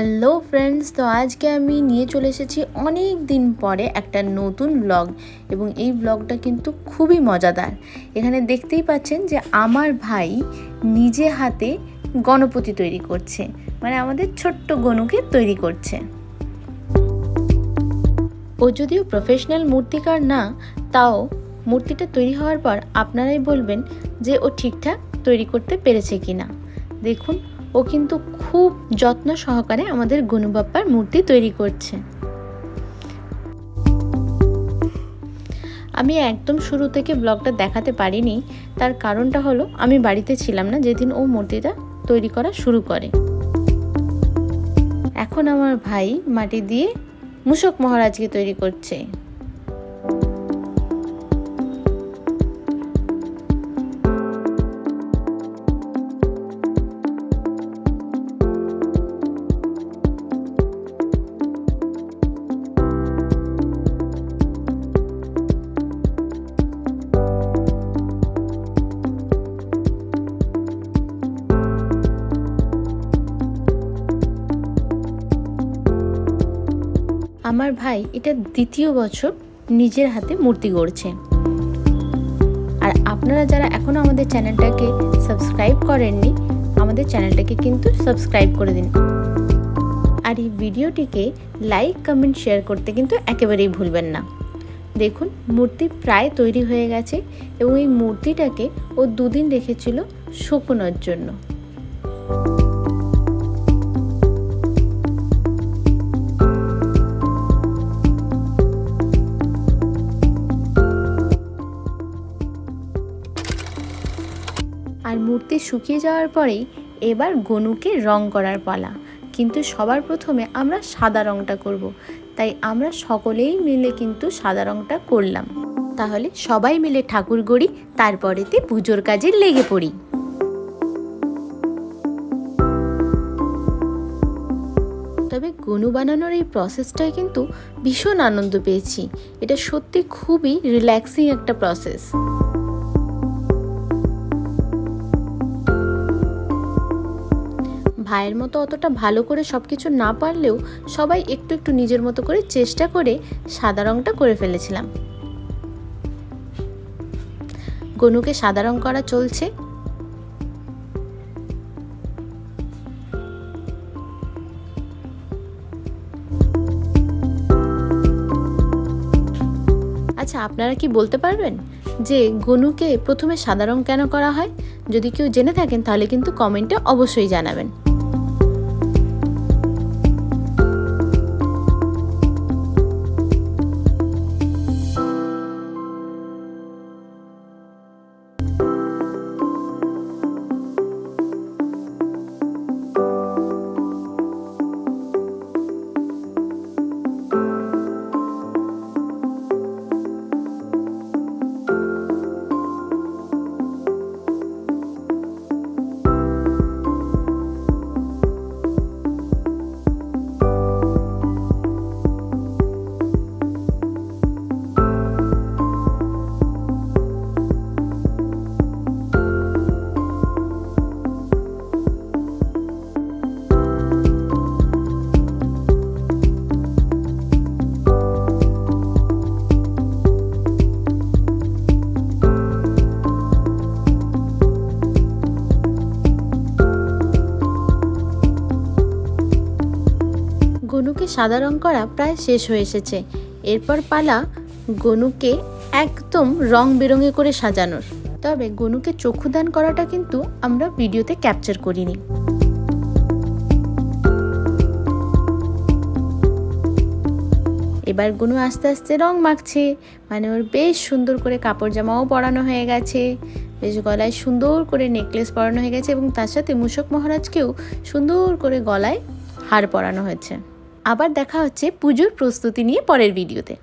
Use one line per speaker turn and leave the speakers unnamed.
Hello friends, তো আজকে আমি নিয়ে চলে এসেছি অনেক দিন পরে একটা নতুন ব্লগ এবং এই ব্লগটা কিন্তু খুবই মজাদার। এখানে দেখতেই পাচ্ছেন যে আমার ভাই নিজে হাতে গণপতি তৈরি করছে মানে আমাদের ছোট্ট গণুকে তৈরি করছে। ও যদিও প্রফেশনাল মূর্তিকার না, তাও মূর্তিটা তৈরি হওয়ার পর আপনারাই বলবেন যে ও ঠিকঠাক তৈরি করতে পেরেছে কিনা। দেখুন ও কিন্তু খুব যত্ন সহকারে আমাদের গনুবাপ্পার মূর্তি তৈরি করছে। আমি একদম শুরু থেকে ব্লগটা দেখাতে পারিনি, তার কারণটা হলো আমি বাড়িতে ছিলাম না, যেদিন ও মূর্তিটা তৈরি করা শুরু করে। এখন আমার ভাই মাটি দিয়ে মূষক মহারাজকে তৈরি করছে। আমার ভাই এটা দ্বিতীয় বছর নিজের হাতে মূর্তি গড়ছে। আর আপনারা যারা এখনও আমাদের চ্যানেলটাকে সাবস্ক্রাইব করেননি, আমাদের চ্যানেলটাকে কিন্তু সাবস্ক্রাইব করে দিন। আর এই ভিডিওটিকে লাইক, কমেন্ট, শেয়ার করতে কিন্তু একেবারেই ভুলবেন না। দেখুন, মূর্তি প্রায় তৈরি হয়ে গেছে এবং এই মূর্তিটাকে ও দুদিন রেখেছিল শুকোনোর জন্য। মূর্তি শুকিয়ে যাওয়ার পরেই এবার গনুকে রং করার পালা। কিন্তু সবার প্রথমে আমরা সাদা রংটা করব। তাই আমরা সকলেই মিলে কিন্তু সাদা রংটা করলাম। তাহলে সবাই মিলে ঠাকুর গড়ি, তারপরেতে পুজোর কাজে লেগে পড়ি। তবে গনু বানানোর এই প্রসেসটায় কিন্তু ভীষণ আনন্দ পেয়েছি। এটা সত্যি খুবই রিল্যাক্সিং একটা প্রসেস ভাইয়ের মতো অতটা ভালো করে সব কিছু না পারলেও সবাই একটু একটু নিজের মতো করে চেষ্টা করে সাদা রঙটা করে ফেলেছিলাম। গনুকে সাদা রং করা চলছে। আচ্ছা আপনারা কি বলতে পারবেন যে গনুকে প্রথমে সাদা রং কেন করা হয়? যদি কেউ জেনে থাকেন তাহলে কিন্তু কমেন্টে অবশ্যই জানাবেন। সাদা রং করা প্রায় শেষ হয়ে এসেছে। এরপর পালা গনুকে একদম রং বেরঙে করে সাজানোর। তবে গনুকে চক্ষুদান করাটা কিন্তু আমরা ভিডিওতে ক্যাপচার করিনি। এবার গুনু আস্তে আস্তে রং মাখছে। মানে ওর বেশ সুন্দর করে কাপড় জামাও পরানো হয়ে গেছে। বেশ গলায় সুন্দর করে নেকলেস পরানো হয়ে গেছে এবং তার সাথে মূষক মহারাজকেও সুন্দর করে গলায় হার পরানো হয়েছে। আবার দেখা হচ্ছে পুজোর প্রস্তুতি নিয়ে পরের ভিডিওতে।